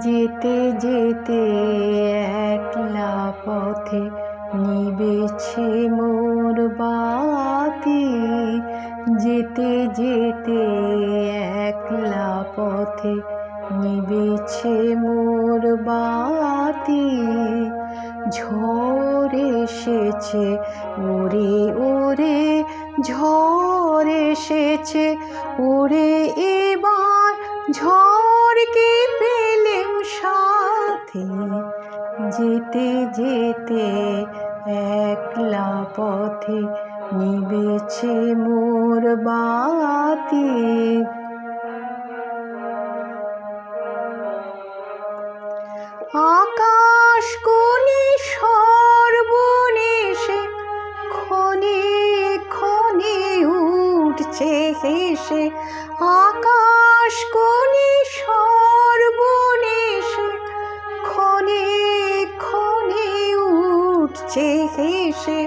যেতে যেতে একলা পথে নিবেছে মোর বাতি। যেতে যেতে একলা পথে নিবেছে মোর বাতি। ঝড় এসেছে, ওরে ওরে, ঝড় এসেছে, ওরে, এবার ঝড়কে পেলেম সাথে, যেতে যেতে একলা পথে নিবেছে মোর বাতি। আকাশ কোণে সর্বনেশে, ক্ষণে ক্ষণে উঠছে হেসে, আকাশ উঠছে হেসে,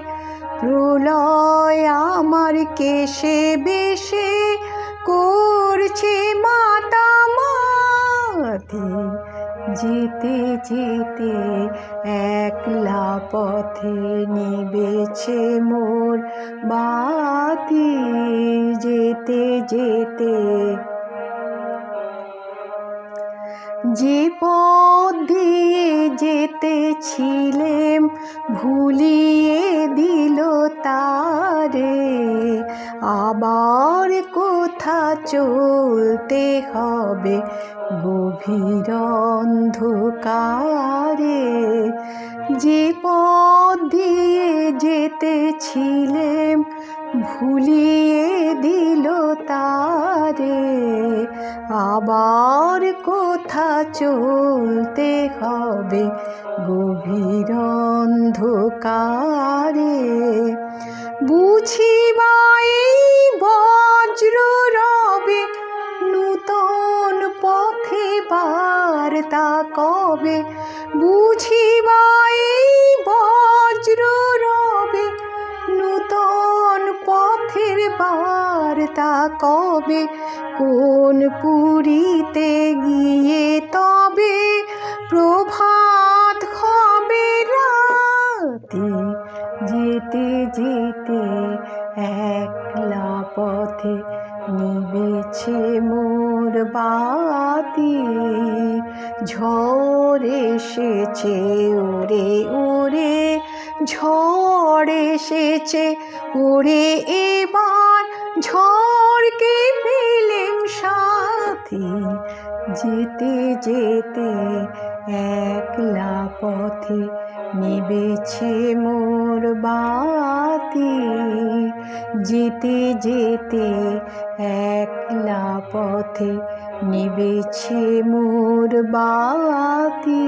প্রলয় আমার কেশে বেশে করছে মাতামাতি যেতে যেতে একলা পথে নিবেছে মোর বাতি। যেতে যেতে যে পথ দিয়ে যেতেছিলেম ভুলিয়ে দিল তারে। আবার কোথা চলতে হবে গভীর অন্ধকারে? যে পথ দিয়ে যেতেছিলেম ভুলিয়ে দিল তারে আবার কোথা চলতে হবে গভীর অন্ধকারে। বুঝিবাই বজ্র রবে নূতন পথে বার্তা কবে? বুঝিবাই বজ্র রবে নূতন পথের বার্তা কবে? কোন পুরীতে গিয়ে তবে প্রভাত হবে রাতি? যেতে যেতে একলা পথে নিবেছে মোর বাতি। ঝড় এসেছে, ওরে ওরে, ঝড় এসেছে, ওরে, এবার ঝড়কে পেলেম সাথী, যেতে যেতে একলা পথে নিবেছে মোর বাতি। যেতে যেতে একলা পথে নিবেছে মোর বাতি।